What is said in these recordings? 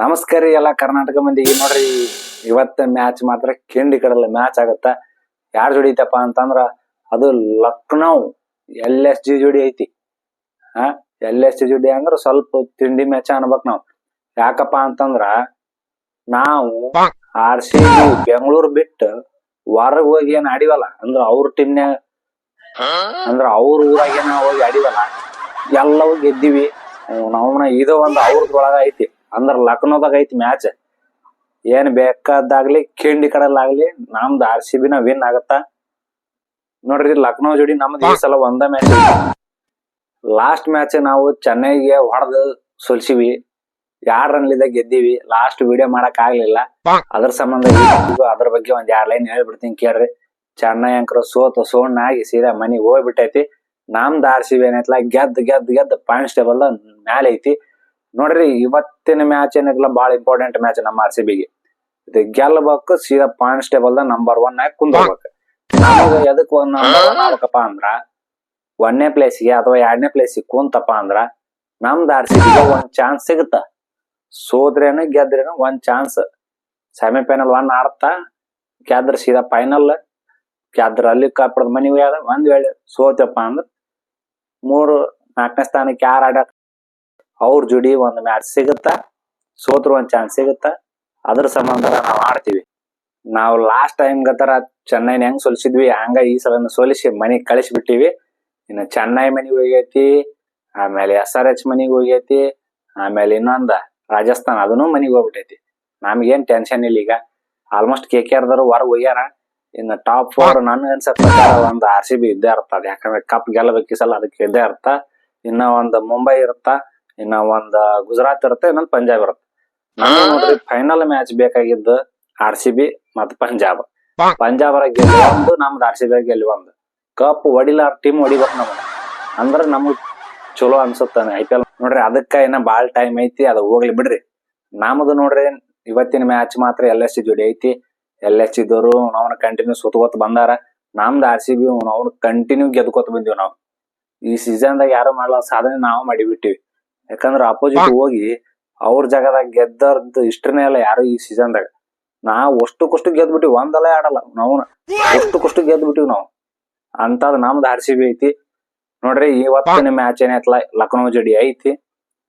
ನಮಸ್ಕಾರ ಎಲ್ಲ ಕರ್ನಾಟಕ ಮಂದಿಗೆ ನೋಡ್ರಿ, ಇವತ್ತ ಮ್ಯಾಚ್ ಮಾತ್ರ ಕೆಂಡಿ ಕಡಲ್ಲ ಮ್ಯಾಚ್ ಆಗತ್ತ? ಯಾರ್ ಜೋಡಿ ಐತಪ್ಪ ಅಂತಂದ್ರ, ಅದು ಲಕ್ನೌ ಎಲ್ ಎಸ್ ಜಿ ಜೋಡಿ ಐತಿ. ಹಾ ಎಲ್ ಎಸ್ ಜಿ ಜೋಡಿ ಅಂದ್ರ ಸ್ವಲ್ಪ ತಿಂಡಿ ಮ್ಯಾಚ್ ಅನ್ಬೇಕ್ ನಾವ್. ಯಾಕಪ್ಪ ಅಂತಂದ್ರ, ನಾವು ಆರ್ ಸಿ ಬೆಂಗಳೂರು ಬಿಟ್ಟು ಹೊರಗ್ ಹೋಗಿ ಏನ್ ಆಡಿವಲ್ಲ, ಅಂದ್ರ ಅವ್ರ ಟೀಮ್ನ್ಯಾಗ ಅಂದ್ರ ಅವ್ರ ಊರಾಗ ನಾವ್ ಹೋಗಿ ಆಡಿವಲ್ಲ, ಎಲ್ಲವೂ ಗೆದ್ದಿವಿ. ನಾವ್ ಇದು ಒಂದು ಒಳಗ ಐತಿ. ಅಂದ್ರ ಲಕ್ನೋದಾಗ ಐತಿ ಮ್ಯಾಚ್. ಏನ್ ಬೇಕಾದಾಗ್ಲಿ ಕಿಂಡಿ ಕಡಲಾಗ್ಲಿ ನಮ್ದು ಆರ್ ಸಿ ಬಿನ ವಿನ್ ಆಗತ್ತ. ನೋಡ್ರಿ ಲಕ್ನೋ ಜೋಡಿ ನಮ್ದು ಈ ಸಲ ಒಂದ ಮ್ಯಾಚ್ ಲಾಸ್ಟ್ ಮ್ಯಾಚ್ ನಾವು ಚೆನ್ನೈಗೆ ಹೊಡೆದು ಸೋಲ್ಸಿವಿ. ಯಾರ್ ರನ್ಲಿದ ಗೆದ್ದೀವಿ. ಲಾಸ್ಟ್ ವಿಡಿಯೋ ಮಾಡಕ್ ಆಗ್ಲಿಲ್ಲ. ಅದ್ರ ಸಂಬಂಧ ಅದ್ರ ಬಗ್ಗೆ ಒಂದ್ ಎರಡ್ ಲೈನ್ ಹೇಳ್ಬಿಡ್ತೀನಿ ಕೇಳ್ರಿ. ಚೆನ್ನೈ ಅಂಕರ ಸೋತು ಸೋಣ್ಣಾಗಿ ಸೀದಾ ಮನಿಗ್ ಹೋಗ್ಬಿಟ್ಟೈತಿ. ನಮ್ದು ಆರ್ ಸಿ ಬಿ ಏನೈತ್ಲ ಗೆದ್ದ ಗೆದ್ದ ಗೆದ್ದ ಪಾಯಿಂಟ್ಸ್ ಟೇಬಲ್ ಮ್ಯಾಲೆ ಐತಿ. ನೋಡ್ರಿ, ಇವತ್ತಿನ ಮ್ಯಾಚ್ ಏನಿರಲ್ಲ ಬಹಳ ಇಂಪಾರ್ಟೆಂಟ್ ಮ್ಯಾಚ್ ನಮ್ಮ ಆರ್ ಸಿ ಬಿಗೆ ಇದು ಗೆಲ್ಲಬೇಕು ಸೀದಾ ಪಾಯಿಂಟ್ಸ್ ಟೇಬಲ್ ನಂಬರ್ ಒನ್ ಆಗಿ ಹೋಗಬೇಕು ಎದಕ್ ನಂಬರ್ ಆಗ್ಬೇಕಪ್ಪ ಅಂದ್ರ, ಒಂದನೇ ಪ್ಲೇಸ್ಗೆ ಅಥವಾ ಎರಡನೇ ಪ್ಲೇಸಿಗೆ ಕುಂತಪ್ಪ ಅಂದ್ರ, ನಮ್ದು ಆರ್ ಸಿ ಬಿಗೆ ಒಂದ್ ಚಾನ್ಸ್ ಸಿಗುತ್ತ. ಸೋದ್ರೇನು, ಗೆದ್ರೇನು ಒಂದ್ ಚಾನ್ಸ್ ಸೆಮಿಫೈನಲ್ ಒನ್ ಆಡ್ತಾ, ಗೆದ್ರ ಸೀದಾ ಫೈನಲ್ ಗೆದ್ರ ಅಲ್ಲಿ ಕಪ್ಪಡದ ಮನಿ ಹೋಗ್ಯದ, ಒಂದ್ ವೇಳೆ ಸೋತಪ್ಪ ಅಂದ್ರ, ಮೂರು ನಾಲ್ಕನೇ ಸ್ಥಾನಕ್ಕೆ ಯಾರು ಆಡಕ್ ಅವ್ರ ಜೋಡಿ ಒಂದು ಮ್ಯಾಚ್ ಸಿಗುತ್ತಾ? ಸೋತ್ರ ಒಂದ್ ಚಾನ್ಸ್ ಸಿಗುತ್ತಾ? ಅದ್ರ ಸಂಬಂಧ ನಾವ್ ಆಡ್ತೀವಿ. ನಾವು ಲಾಸ್ಟ್ ಟೈಮ್ ಗತರ ಚೆನ್ನೈನ ಹೆಂಗ್ ಸೋಲಿಸಿದ್ವಿ, ಹಂಗ ಈ ಸಲ ಸೋಲಿಸಿ ಮನಿಗ್ ಕಳಿಸ್ಬಿಟ್ಟಿವಿ. ಇನ್ನು ಚೆನ್ನೈ ಮನಿಗ್ ಹೋಗೈತಿ, ಆಮೇಲೆ ಎಸ್ ಆರ್ ಎಚ್ ಮನಿಗ್ ಹೋಗೈತಿ, ಆಮೇಲೆ ಇನ್ನೊಂದ ರಾಜಸ್ಥಾನ್ ಅದನ್ನು ಮನಿಗ್ ಹೋಗ್ಬಿಟ್ಟೈತಿ. ನಮ್ಗೇನ್ ಟೆನ್ಷನ್ ಇಲ್ಲ ಈಗ. ಆಲ್ಮೋಸ್ಟ್ ಕೆ ಕೆ ಆರ್ದವ್ರು ಹೊರಗ್ ಹೋಗ್ಯಾರ. ಇನ್ನು ಟಾಪ್ ಫೋರ್ ನನ್ಗೆ ಅನ್ಸತ್ತ ಪ್ರಕಾರ ಒಂದ್ ಆರ್ ಸಿ ಬಿ ಇದ್ದೇ ಇರ್ತದೆ ಯಾಕಂದ್ರೆ ಕಪ್ ಗೆಲ್ಲಬೇಕಿಸಲ್ಲ ಸಲ ಅದಕ್ಕೆ ಇದ್ದೇ ಇರ್ತ ಇನ್ನ ಒಂದು ಮುಂಬೈ ಇರುತ್ತ? ಇನ್ನ ಒಂದ್ ಗುಜರಾತ್ ಇರುತ್ತೆ ಇನ್ನೊಂದ್ ಪಂಜಾಬ್ ಇರುತ್ತೆ. ನೋಡ್ರಿ ಫೈನಲ್ ಮ್ಯಾಚ್ ಬೇಕಾಗಿದ್ದು ಆರ್ ಸಿ ಬಿ ಮತ್ ಪಂಜಾಬ್. ಪಂಜಾಬ್ ಗೆಲ್ಲಿ ಒಂದು ನಮ್ದು ಆರ್ ಸಿ ಬಿ ಗೆಲ್ಲಿ ಒಂದು. ಕಪ್ ಹೊಡಿಲಾರ ಟೀಮ್ ಹೊಡಿಬೇಕು ನಮ್ಗೆ. ಅಂದ್ರ ನಮಗ್ ಚಲೋ ಅನ್ಸುತ್ತಾನೆ ಐ ಪಿ ಎಲ್ ನೋಡ್ರಿ ಅದಕ್ಕ ಇನ್ನ ಬಾಳ್ ಟೈಮ್ ಐತಿ ಅದ ಹೋಗ್ಲಿ ಬಿಡ್ರಿ. ನಮ್ದು ನೋಡ್ರಿ ಇವತ್ತಿನ ಮ್ಯಾಚ್ ಮಾತ್ರ ಎಲ್ ಎಸ್ ಸಿ ಜೋಡಿ ಐತಿ. ಎಲ್ ಎಸ್ ಇದ್ದವರು ಅವ್ನ ಕಂಟಿನ್ಯೂ ಸುತ್ತಕೋತ ಬಂದಾರ. ನಮ್ದು ಆರ್ ಸಿ ಬಿ ಅವ್ನು ಕಂಟಿನ್ಯೂ ಗೆದ್ಕೋತ ಬಂದಿವಿ ನಾವು. ಈ ಸೀಸನ್ ದಾಗ ಯಾರು ಮಾಡಲ್ಲ ಸಾಧನೆ ನಾವು ಮಾಡಿಬಿಟ್ಟಿವಿ. ಯಾಕಂದ್ರ ಅಪೋಸಿಟ್ ಹೋಗಿ ಅವ್ರ ಜಾಗದಾಗ ಗೆದ್ದರ್ದು ಇಷ್ಟನೇ ಅಲ್ಲ ಯಾರು ಈ ಸೀಸನ್ ದಾಗ. ನಾವ್ ಅಷ್ಟಕ್ಕಷ್ಟು ಗೆದ್ಬಿಟ್ಟಿವಿ ಒಂದಲ್ಲ ಆಡಲ್ಲ ನಾವು ಅಷ್ಟಕ್ಕಷ್ಟು ಗೆದ್ಬಿಟ್ಟಿವಿ ನಾವು. ಅಂತದ್ ನಮ್ದು ಆರ್ ಸಿ ಬಿ ಐತಿ. ನೋಡ್ರಿ ಇವತ್ತಿನ ಮ್ಯಾಚ್ ಐತ್ಲಾ? ಲಕ್ನೋ ಜಡಿ ಐತಿ.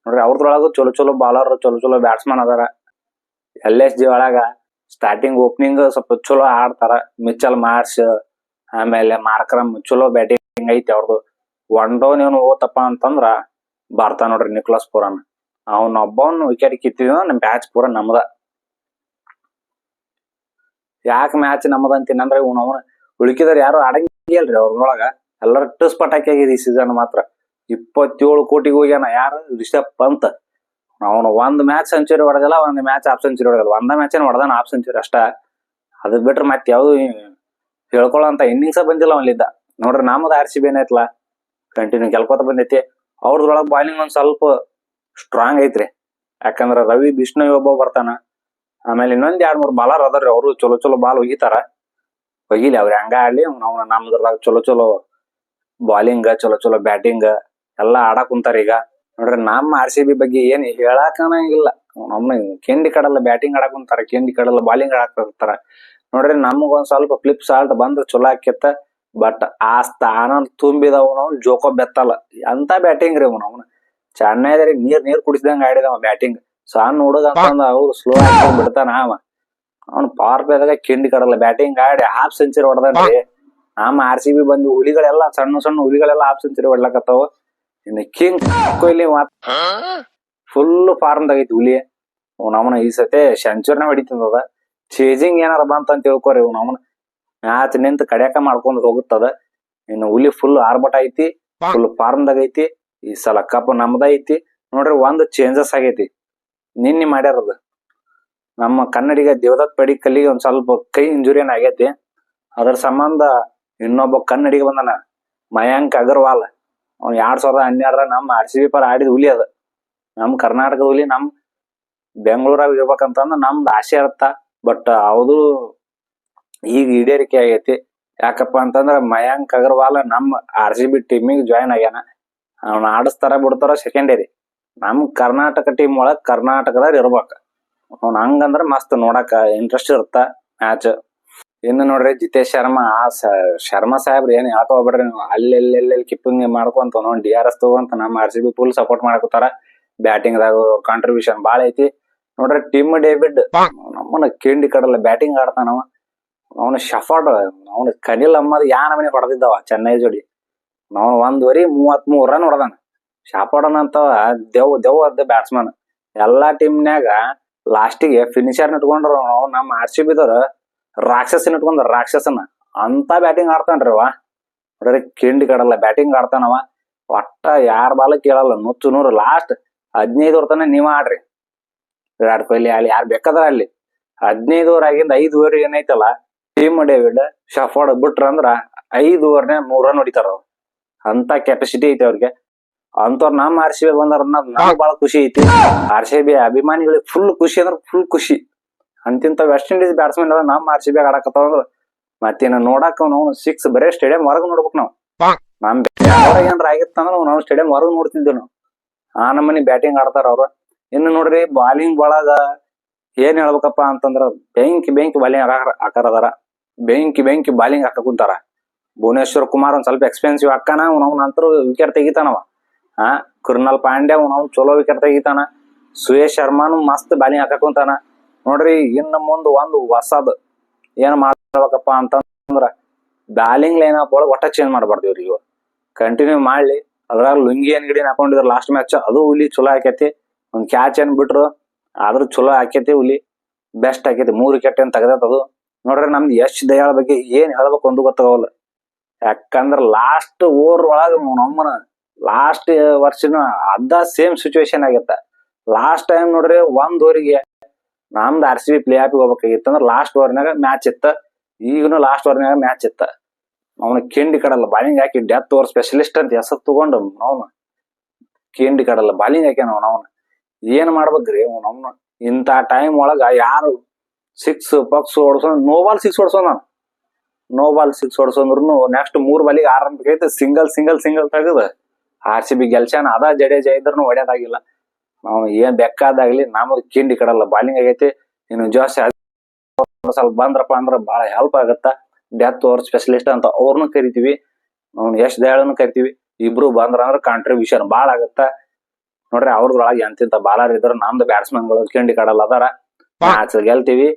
ನೋಡ್ರಿ ಅವ್ರದ್ರೊಳಗು ಚಲೋ ಚಲೋ ಬಾಲರ್ ಚಲೋ ಚಲೋ ಬ್ಯಾಟ್ಸ್ಮನ್ ಅದಾರ. ಎಲ್ ಎಸ್ ಜಿ ಒಳಗ ಸ್ಟಾರ್ಟಿಂಗ್ ಓಪನಿಂಗ್ ಸ್ವಲ್ಪ ಚಲೋ ಆಡ್ತಾರ. ಮಿಚಲ್ ಮಾರ್ಸ್ ಆಮೇಲೆ ಮಾರ್ಕ್ರಮ್ ಚಲೋ ಬ್ಯಾಟಿಂಗ್ ಐತಿ ಅವ್ರದ್ದು ಒನ್ ಡೌನ್ ಏನು ಓತಪ್ಪ ಅಂತಂದ್ರ ಬರ್ತಾ ನೋಡ್ರಿ ನಿಕೋಲಸ್ ಪುರಾನ್. ಅವ್ನ ಒಬ್ಬವನ್ ವಿಕೆಟ್ ಕಿತ್ತಿದ ನಮ್ ಮ್ಯಾಚ್ ಪೂರ ನಮ್ದ. ಯಾಕೆ ಮ್ಯಾಚ್ ನಮ್ದ ಅಂತೀನಿ ಅಂದ್ರೆ ಇವ್ನ ಅವನ ಉಳಿಕಿದಾರ ಯಾರು ಆಡಂಗಿಲ್ರಿ ಅವ್ರೊಳಗ ಎಲ್ಲರ ಟಸ್ ಪಟಾಕಿ ಆಗಿದೆ ಈ ಸೀಸನ್ ಮಾತ್ರ. ಇಪ್ಪತ್ತೇಳು ಕೋಟಿಗೆ ಹೋಗ್ಯಾನ ಯಾರು? ರಿಷಬ್ ಪಂತ್. ಅವನು ಒಂದ್ ಮ್ಯಾಚ್ ಸೆಂಚುರಿ ಹೊಡೆದಿಲ್ಲ, ಒಂದ್ ಮ್ಯಾಚ್ ಹಾಫ್ ಸೆಂಚುರಿ ಹೊಡೆದಿಲ್ಲ. ಒಂದ ಮ್ಯಾಚ್ ಹೊಡೆದಾನ ಹಾಫ್ ಸೆಂಚುರಿ ಅಷ್ಟ. ಅದ್ ಬಿಟ್ರೆ ಮತ್ತೆ ಯಾವ್ದು ಹೇಳ್ಕೊಳ್ಳೋಂತ ಇನ್ನಿಂಗ್ಸ ಬಂದಿಲ್ಲ ಅವನಿದ್ದ ನೋಡ್ರಿ ನಮ್ಮದ ಆರ್ ಸಿ ಬಿ ಕಂಟಿನ್ಯೂ ಗೆಲ್ಕೋತ ಬಂದೈತಿ. ಅವ್ರದ್ರೊಳಗ ಬಾಲಿಂಗ್ ಒಂದ್ ಸ್ವಲ್ಪ ಸ್ಟ್ರಾಂಗ್ ಐತ್ರಿ. ಯಾಕಂದ್ರ ರವಿ ಬಿಷ್ಣು ಒಬ್ಬ ಬರ್ತಾನ. ಆಮೇಲೆ ಇನ್ನೊಂದ್ ಎರಡ್ ಮೂರ್ ಬಾಲರ್ ಅದಾರ್ರಿ ಅವರು, ಚಲೋ ಚಲೋ ಬಾಲ್ ಒಗಿತಾರ. ಒಗಿಲಿ ಅವ್ರ ಹಂಗ ಆಡ್ಲಿ, ಅವ್ನ ನಮ್ದ್ರದಾಗ ಚಲೋ ಚಲೋ ಬಾಲಿಂಗ್ ಚಲೋ ಚಲೋ ಬ್ಯಾಟಿಂಗ್ ಎಲ್ಲಾ ಆಡಕ್ ಕುಂತಾರ ಈಗ. ನೋಡ್ರಿ ನಮ್ಮ ಆರ್ ಸಿ ಬಿ ಬಗ್ಗೆ ಏನ್ ಹೇಳಕನಂಗಿಲ್ಲ ನಮ್ಮ ಕೆಂಡಿ ಕಡಲ್ಲ ಬ್ಯಾಟಿಂಗ್ ಆಡಕ್ ಕುಂತಾರ, ಕೆಂಡಿ ಕಡಲ್ಲ ಬಾಲಿಂಗ್ ಆಡಕ್ ಕುಂತಾರ. ನೋಡ್ರಿ ನಮ್ಗ ಒಂದ್ ಸ್ವಲ್ಪ ಫ್ಲಿಪ್ ಸಾಲ್ಟ್ ಬಂದ್ರ ಚಲೋ ಆಕ್ಯತ್ತ. ಬಟ್ ಆ ಸ್ಥಾನ ತುಂಬಿದವನು ಜೋಕೋ ಬೆತ್ತಲ್ಲ. ಅಂತ ಬ್ಯಾಟಿಂಗ್ ರೀ ಅವನು? ಚೆನ್ನೈದಾರಿ ನೀರ್ ನೀರ್ ಕುಡಿಸಿದಂಗ ಆಡಿದವ ಬ್ಯಾಟಿಂಗ್ ಸಣ್ಣ ಹುಡುಗ ಅಂತಂದ ಅವ್ರು ಸ್ಲೋ ಆಗಿ ಬಿಡ್ತಾನ ಅವ. ಅವ್ನು ಪವರ್ ಪ್ಲೇದಾಗ ಕಿಂಡಿ ಕಡಲ್ಲ. ಬ್ಯಾಟಿಂಗ್ ಆಡಿ ಹಾಫ್ ಸೆಂಚುರಿ ಹೊಡೆದ್ರಿ ಆಮ ಆರ್ ಸಿ ಬಿ ಬಂದು ಹುಲಿಗಳೆಲ್ಲ ಸಣ್ಣ ಸಣ್ಣ ಹುಲಿಗಳೆಲ್ಲ ಹಾಫ್ ಸೆಂಚುರಿ ಹೊಡ್ಲಕತ್ತಾವ. ಇನ್ನು ಕಿಂಗ್ ಕೊಹ್ಲಿ ಮಾತ್ ಫುಲ್ ಫಾರ್ಮ್ ಐತಿ ಹುಲಿ. ಅವನ ಈ ಸತೆ ಸೆಂಚುರಿನ ಹೊಡಿತದ ಚೇಜಿಂಗ್ ಏನಾರ ಬಂತ ಅಂತ ತಿಳ್ಕೊರಿ ಅವನ. ಮ್ಯಾಚ್ ನಿಂತ ಕಡ್ಯಾಕ ಮಾಡ್ಕೊಂಡ್ ಹೋಗುತ್ತದ. ಇನ್ನು ಹುಲಿ ಫುಲ್ ಆರ್ಬಟ್ ಐತಿ ಫುಲ್ ಫಾರ್ಮ್ ದಾಗ ಐತಿ ಈ ಸಲ ಕಪ್ಪ ನಮ್ದ ಐತಿ. ನೋಡ್ರಿ ಒಂದ್ ಚೇಂಜಸ್ ಆಗೈತಿ. ನಿನ್ನೆ ಮಾಡ್ಯಾರದ. ನಮ್ಮ ಕನ್ನಡಿಗ ದೇವದತ್ ಪಡಿಕಲ್ಲಿಗೆ ಒಂದ್ ಸ್ವಲ್ಪ ಕೈ ಇಂಜುರಿ ಏನ್ ಆಗೈತಿ. ಅದ್ರ ಸಂಬಂಧ ಇನ್ನೊಬ್ಬ ಕನ್ನಡಿಗ ಬಂದನ ಮಯಾಂಕ್ ಅಗರ್ವಾಲ್. ಅವ್ನ್ ಎರಡ್ ಸಾವಿರದ ಹನ್ನೆರಡರ ನಮ್ಮ ಆರ್ ಸಿ ಬಿ ಪರ ಆಡಿದ ಹುಲಿ ಅದ. ನಮ್ ಕರ್ನಾಟಕದ ಹುಲಿ ನಮ್ ಬೆಂಗಳೂರಾಗ ಇರ್ಬೇಕಂತಂದ್ರ ನಮ್ದು ಆಸೆ ಇರತ್ತ. ಬಟ್ ಅದು ಈಗ ಈಡೇರಿಕೆ ಆಗೈತಿ. ಯಾಕಪ್ಪ ಅಂತಂದ್ರ ಮಯಾಂಕ್ ಅಗರ್ವಾಲ್ ನಮ್ಮ ಆರ್ ಸಿ ಬಿ ಟೀಮಿಗೆ ಜಾಯ್ನ್ ಆಗ್ಯಾನ. ಅವ್ನ ಆಡಿಸ್ತಾರ ಬಿಡ್ತಾರ ಸೆಕೆಂಡರಿ ನಮ್ ಕರ್ನಾಟಕ ಟೀಮ್ ಒಳಗ್ ಕರ್ನಾಟಕದಾಗ ಇರ್ಬೇಕ. ಅವ್ನ ಹಂಗಂದ್ರ ಮಸ್ತ್ ನೋಡಕ ಇಂಟ್ರೆಸ್ಟ್ ಇರುತ್ತ ಮ್ಯಾಚ್ ಇನ್ನು ನೋಡ್ರಿ ಜಿತೇಶ್ ಶರ್ಮಾ ಆ ಶರ್ಮಾ ಸಾಹೇಬ್ರ ಏನ್ ಯಾಕೋ ಹೋಗ್ಬೇಡ್ರಿ ನೀವು? ಅಲ್ಲೆಲ್ಲೆಲ್ಲೆಲ್ಲಿ ಕಿಪ್ಪಿಂಗ್ ಮಾಡ್ಕೊಂತ ನೋಡಿ ಡಿ ಆರ್ ಎಸ್ ತಗೊಂತ ನಮ್ಮ R C B full support ಮಾಡಕತ್ತಾರ. ಬ್ಯಾಟಿಂಗ್ ದಾಗ ಕಾಂಟ್ರಿಬ್ಯೂಷನ್ ಬಾಳ ಐತಿ. ನೋಡ್ರಿ ಟಿಮ್ ಡೇವಿಡ್ ನಮ್ಮನ್ನ ಕಿಂಡಿ ಕಡಲ್ಲ ಬ್ಯಾಟಿಂಗ್ ಆಡ್ತಾನವ ಅವನ ಶಫಾಡ್, ಅವನು ಕನಿಲ್ ಅಮ್ಮದ್ ಯಾ ನಮನಿ ಹೊಡೆದಿದ್ದವ, ಚೆನ್ನೈ ಜೋಡಿ. ನಾವು ಒಂದ್ವರಿ ಮೂವತ್ ಮೂರ್ ರನ್ ಹೊಡೆದಾನ. ಶಾಪಾಡನ್ ಅಂತ ದೆವ್ ದೆವ್ ಅದ ಬ್ಯಾಟ್ಸ್ಮನ್ ಎಲ್ಲಾ ಟೀಮ್ನ್ಯಾಗ ಲಾಸ್ಟಿಗೆ ಫಿನಿಶರ್ ಇಟ್ಕೊಂಡ್ರು ನಾವು ನಮ್ಮ ಆರ್ ಸಿ ಬಿದವ್ರು ರಾಕ್ಷಸನ್ ಇಟ್ಕೊಂಡ್ರ, ರಾಕ್ಷಸನ. ಅಂತ ಬ್ಯಾಟಿಂಗ್ ಆಡ್ತಾನ್ರಿ ಅವ ನೋಡ್ರಿ, ಕಿಂಡಿ ಕಡಲ್ಲ ಬ್ಯಾಟಿಂಗ್ ಆಡ್ತಾನವ ಒಟ್ಟ ಯಾರ ಬಾಲ ಕೇಳಲ್ಲ, ನುಚ್ಚು ನೂರು. ಲಾಸ್ಟ್ ಹದಿನೈದು ತನ ನೀವ ಆಡ್ರಿ. ವಿರಾಟ್ ಕೊಹ್ಲಿ ಅಲ್ಲಿ ಯಾರು ಬೇಕಾದ್ರ ಅಲ್ಲಿ ಹದಿನೈದು ಆಗಿಂದ ಐದು ಓವರ್ ಏನೈತಲ್ಲ ಟೀಮ್ ಡೇವಿಡ್ ಶಫಾರ್ಡ್ ಬಿಟ್ರ ಅಂದ್ರ ಐದು ಓವರ್ನೇ ಮೂರ್ ರನ್ ಹೊಡಿತಾರ ಅವ್ರು. ಅಂತ ಕೆಪಾಸಿಟಿ ಐತಿ ಅವ್ರಿಗೆ. ಅಂತವ್ರ ನಮ್ ಆರ್ ಸಿ ಬಿ ಬಂದಾರ ಅನ್ನೋದ್ ನಮ್ಗ್ ಬಹಳ ಖುಷಿ ಐತಿ. ಆರ್ ಸಿ ಬಿ ಅಭಿಮಾನಿಗಳಿಗೆ ಫುಲ್ ಖುಷಿ ಅಂದ್ರ ಫುಲ್ ಖುಷಿ. ಅಂತಿಂತ ವೆಸ್ಟ್ ಇಂಡೀಸ್ ಬ್ಯಾಟ್ಸ್ಮನ್ ಎಲ್ಲ ನಮ್ ಆರ್ ಸಿ ಬಿ ಆಡಕತ್ತಾವ ಅಂದ್ರ ಮತ್ತೇನ ನೋಡಾಕ ನಾವು ಸಿಕ್ಸ್ ಬರೇ ಸ್ಟೇಡಿಯಂ ಹೊರಗ್ ನೋಡ್ಬೇಕು ನಾವು. ನಮ್ ಏನ್ರ ಆಗಿತ್ತಂದ್ರ ನಾವು ಸ್ಟೇಡಿಯಂ ಹೊರಗ್ ನೋಡ್ತಿದ್ವಿ ನಾವು. ಆ ನಮ್ಮನಿ ಬ್ಯಾಟಿಂಗ್ ಆಡ್ತಾರ ಅವ್ರು. ಇನ್ನು ನೋಡ್ರಿ ಬಾಲಿಂಗ್ ಒಳಗ ಏನ್ ಹೇಳ್ಬೇಕಪ್ಪ ಅಂತಂದ್ರ ಬೆಂಕಿ ಬೆಂಕಿ ಬಾಲಿಂಗ್ ಆಕಾರ ಅದಾರ. ಬೆಂಕಿ ಬೆಂಕಿ ಬಾಲಿಂಗ್ ಹಾಕ ಕುಂತಾರ. ಭುವನೇಶ್ವರ್ ಕುಮಾರ್ ಒಂದ್ ಸ್ವಲ್ಪ ಎಕ್ಸ್ಪೆನ್ಸಿವ್ ಹಾಕಾನ ಅವ್ನ ನಂತರ ವಿಕೆಟ್ ತೆಗಿತಾನವ. ಆ ಕೃಣಾಲ್ ಪಾಂಡ್ಯ ಅವ್ನು ಚಲೋ ವಿಕೆಟ್ ತೆಗಿತಾನ. ಸುಯೇಶ್ ಶರ್ಮಾನು ಮಸ್ತ್ ಬಾಲಿಂಗ್ ಹಾಕ ಕುಂತಾನ. ನೋಡ್ರಿ, ಇನ್ನ ಮುಂದ್ ಒಂದು ಹೊಸದ್ ಏನ್ ಮಾಡ್ಬೇಕಪ್ಪ ಅಂತಂದ್ರ ಬ್ಯಾಲಿಂಗ್ ಲೈನ್ ಅಪ್ ಒಳಗ್ ಒಟ್ಟ ಚೇಂಜ್ ಮಾಡ್ಬಾರ್ದು ಇವ್ರಿಗೆ ಕಂಟಿನ್ಯೂ ಮಾಡ್ಲಿ. ಅದ್ರಾಗ ಲುಂಗಿ ಏನ್ ಹಾಕೊಂಡಿದ್ರು ಹಾಕೊಂಡಿದ್ರ ಲಾಸ್ಟ್ ಮ್ಯಾಚ್ ಅದು ಹುಲಿ ಚಲೋ ಆಕೈತಿ. ಒಂದ್ ಕ್ಯಾಚ್ ಏನ್ ಬಿಟ್ರು, ಆದ್ರೂ ಚಲೋ ಆಕೈತಿ ಹುಲಿ. ಬೆಸ್ಟ್ ಆಕೈತಿ. ಮೂರ್ ವಿಕೆಟ್ ಏನ್ ತೆಗ್ದೈತ್ ಅದು. ನೋಡ್ರಿ ನಮ್ದು ಯಶ್ ದಯಾಳ್ ಬಗ್ಗೆ ಏನ್ ಹೇಳ್ಬೇಕು ಒಂದು ಗೊತ್ತಾಗಲ್ಲ. ಯಾಕಂದ್ರ ಲಾಸ್ಟ್ ಓವರ್ ಒಳಗ ನಮ್ಮನ ಲಾಸ್ಟ್ ವರ್ಷನ ಅದ ಸೇಮ್ ಸಿಚುವೇಶನ್ ಆಗಿತ್ತ. ಲಾಸ್ಟ್ ಟೈಮ್ ನೋಡ್ರಿ ಒಂದ್ ಓವರಿಗೆ ನಮ್ದು R C B play off ಹೋಗ್ಬೇಕಾಗಿತ್ತು ಅಂದ್ರೆ ಲಾಸ್ಟ್ ಓವರ್ನಾಗ ಮ್ಯಾಚ್ ಇತ್ತ. ಈಗನು ಲಾಸ್ಟ್ ಓವರ್ನಾಗ ಮ್ಯಾಚ್ ಇತ್ತ. ಅವನ ಕಿಂಡಿ ಕಡಲ್ಲ ಬಾಲಿಂಗ್ ಹಾಕಿ ಡೆತ್ ಓವರ್ ಸ್ಪೆಷಲಿಸ್ಟ್ ಅಂತ ಹೆಸರು ತಗೊಂಡು ಅವನು. ಕಿಂಡಿ ಕಡಲ್ಲ ಬಾಲಿಂಗ್ ಹಾಕ್ಯಾನ ಅವ್ನ ಏನ್ ಮಾಡ್ಬೇಕ್ರಿ ಅವನ ಇಂಥ ಟೈಮ್ ಒಳಗ ಯಾರು ಸಿಕ್ಸ್ ಪಕ್ಸ್ ಹೊಡ್ಸೋ ನೋ ಬಾಲ್ ಸಿಕ್ಸ್ ಹೊಡ್ಸೋ ನಾನು ನೋ ಬಾಲ್ ಸಿಕ್ಸ್ ಹೊಡ್ಸಂದ್ರು ನೆಕ್ಸ್ಟ್ ಮೂರ್ ಬಾಲಿಗೆ ಆರ್ ಐತೆ ಸಿಂಗಲ್ ಸಿಂಗಲ್ ಸಿಂಗಲ್ ತೆಗೆದು ಆರ್ ಸಿ ಬಿ ಗೆಲ್ಸ್ಯಾನ. ಅದ ಜಡೇಜ ಇದ್ರು ಹೊಡ್ಯೋದಾಗಿಲ್ಲ ನಾವು ಏನ್ ಬೆಕ್ಕಾದಾಗ್ಲಿ ನಮ್ದು ಕಿಂಡಿ ಕಡಲ್ಲ. ಬಾಲಿಂಗ್ ಆಗೈತಿ. ಇನ್ನು ಜೋಶ್ ಸ್ವಲ್ಪ ಬಂದ್ರಪ್ಪ ಅಂದ್ರ ಬಹಳ ಹೆಲ್ಪ್ ಆಗತ್ತ. ಡೆತ್ ಓವರ್ ಸ್ಪೆಷಲಿಸ್ಟ್ ಅಂತ ಅವ್ರನ್ನು ಕರಿತೀವಿ. ಅವ್ನು ಎಷ್ಟ್ ದಯಾಳನ್ನು ಕರಿತೀವಿ. ಇಬ್ರು ಬಂದ್ರ ಅಂದ್ರೆ ಕಾಂಟ್ರಿಬ್ಯೂಷನ್ ಬಹಳ ಆಗತ್ತ. ನೋಡ್ರಿ ಅವ್ರದ್ರೊಳಗೆ ಎಂತಿಂತ ಬಾಲರ್ ಇದ್ರ ನಮ್ದು ಬ್ಯಾಟ್ಸ್ಮನ್ಗಳು ಕಿಂಡಿ ಕಡಲ್ಲ ಅದಾರ. ಗೆಲ್ತೀವಿ.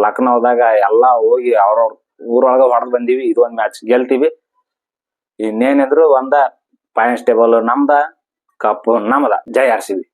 ಲಕ್ನೋದಾಗ ಎಲ್ಲಾ ಹೋಗಿ ಅವ್ರವ್ರ ಊರೊಳಗ ಹೊಡೆದ್ ಬಂದೀವಿ. ಇದೊಂದ್ ಮ್ಯಾಚ್ ಗೆಲ್ತೀವಿ. ಇನ್ನೇನಿದ್ರು ಒಂದ ಪಾಯಿಂಟ್ಸ್ ಟೇಬಲ್ ನಮ್ದ ಕಪ್ ನಮ್ದ, ಜೈ ಆರ್ಸಿವಿ